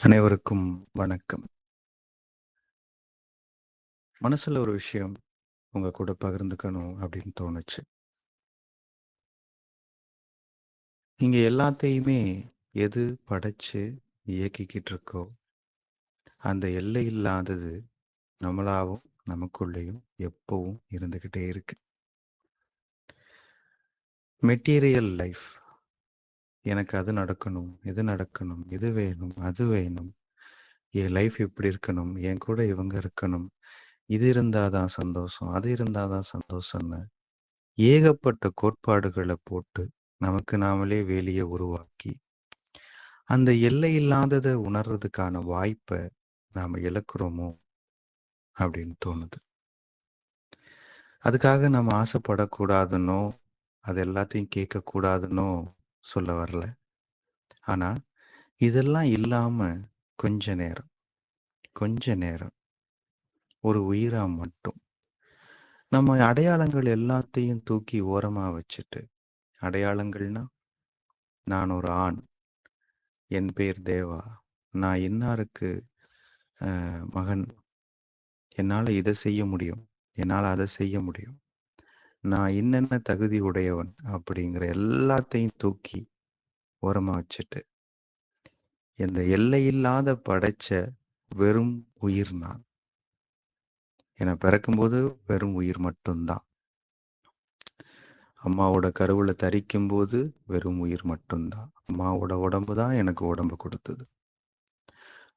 அனைவருக்கும் வணக்கம். மனசுல ஒரு விஷயம் உங்க கூட பகிர்ந்துக்கணும் அப்படின்னு தோணுச்சு. நீங்க எல்லாத்தையுமே எது படைச்சு இயக்கிக்கிட்டு இருக்கோ அந்த எல்லை இல்லாதது நம்மளாவும் நமக்குள்ளேயும் எப்பவும் இருந்துகிட்டே இருக்கு. மெட்டீரியல் லைஃப் எனக்கு அது நடக்கணும் இது நடக்கணும் இது வேணும் அது வேணும். என் லைஃப் இப்படி இருக்கணும் என் கூட இவங்க இருக்கணும். இது இருந்தாதான் சந்தோஷம் அது இருந்தாதான் சந்தோஷம்னு ஏகப்பட்ட கோட்பாடுகளை போட்டு நமக்கு நாமளே வேலையை உருவாக்கி அந்த எல்லை இல்லாததை உணர்றதுக்கான வாய்ப்பை நாம் இழக்கிறோமோ அப்படின்னு தோணுது. அதுக்காக நம்ம ஆசைப்படக்கூடாதுன்னோ அது எல்லாத்தையும் கேட்கக்கூடாதுன்னோ சொல்ல வரல. ஆனா இதெல்லாம் இல்லாம கொஞ்ச நேரம் கொஞ்ச நேரம் ஒரு உயிரா மட்டும் நம்ம அடையாளங்கள் எல்லாத்தையும் தூக்கி ஓரமா வச்சுட்டு அடையாளங்கள்னா நான் ஒரு ஆண் என் பேர் தேவா நான் இன்னாருக்கு மகன் என்னால் இதை செய்ய முடியும் என்னால் அதை செய்ய முடியும். நான் என்னென்ன தகுதி உடையவன் அப்படிங்கிற எல்லாத்தையும் தூக்கி ஓரமா வச்சுட்டு இந்த எல்லையில்லாத படைச்ச வெறும் உயிர் நான். என பிறக்கும்போது வெறும் உயிர் மட்டும்தான். அம்மாவோட கருவுல தரிக்கும் போது வெறும் உயிர் மட்டும்தான். அம்மாவோட உடம்பு தான் எனக்கு உடம்பு கொடுத்தது.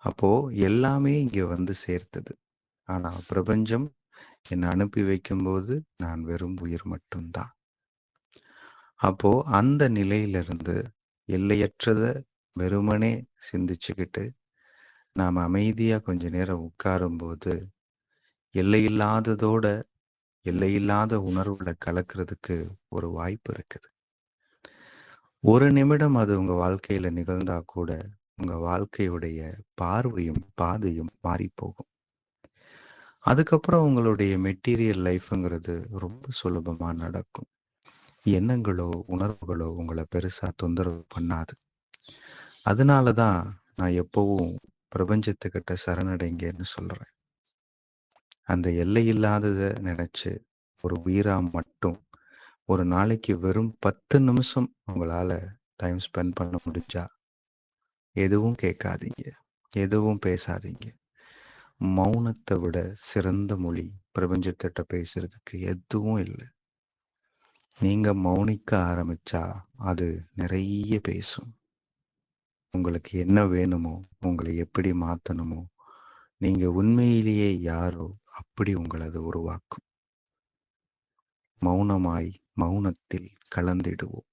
அப்போ எல்லாமே இங்க வந்து சேர்த்தது. ஆனா பிரபஞ்சம் என்னை அனுப்பி வைக்கும்போது நான் வெறும் உயிர் மட்டும்தான். அப்போ அந்த நிலையிலிருந்து எல்லையற்றத வெறுமனே சிந்திச்சுக்கிட்டு நாம் அமைதியாக கொஞ்ச நேரம் உட்காரும்போது எல்லையில்லாததோட எல்லையில்லாத உணர்வுகளை கலக்கிறதுக்கு ஒரு வாய்ப்பு இருக்குது. ஒரு நிமிடம் அது உங்க வாழ்க்கையில நிகழ்ந்தா கூட உங்க வாழ்க்கையுடைய பார்வையும் பாதையும் மாறி போகும். அதுக்கப்புறம் உங்களுடைய மெட்டீரியல் லைஃப்ங்கிறது ரொம்ப சுலபமாக நடக்கும். எண்ணங்களோ உணர்வுகளோ உங்களை பெருசாக தொந்தரவு பண்ணாது. அதனால தான் நான் எப்போவும் பிரபஞ்சத்துக்கிட்ட சரணடைங்கன்னு சொல்கிறேன் அந்த எல்லை இல்லாததை நினச்சி ஒரு உயிரா மட்டும் ஒரு நாளைக்கு வெறும் பத்து நிமிஷம் உங்களால் டைம் ஸ்பெண்ட் பண்ண முடிஞ்சா எதுவும் கேட்காதீங்க. எதுவும் பேசாதீங்க. மௌனத்தை விட சிறந்த மொழி பிரபஞ்சத்திட்ட பேசுறதுக்கு எதுவும் இல்லை. நீங்க மௌனிக்க ஆரம்பிச்சா அது நிறைய பேசும். உங்களுக்கு என்ன வேணுமோ உங்களை எப்படி மாத்தணுமோ நீங்க உண்மையிலேயே யாரோ அப்படி உங்களை அது உருவாக்கும். மௌனமாய் மௌனத்தில் கலந்திடுவோம்.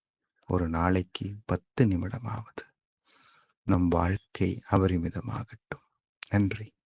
ஒரு நாளைக்கு பத்து நிமிடமாவது. நம் வாழ்க்கை அபரிமிதமாகட்டும். நன்றி.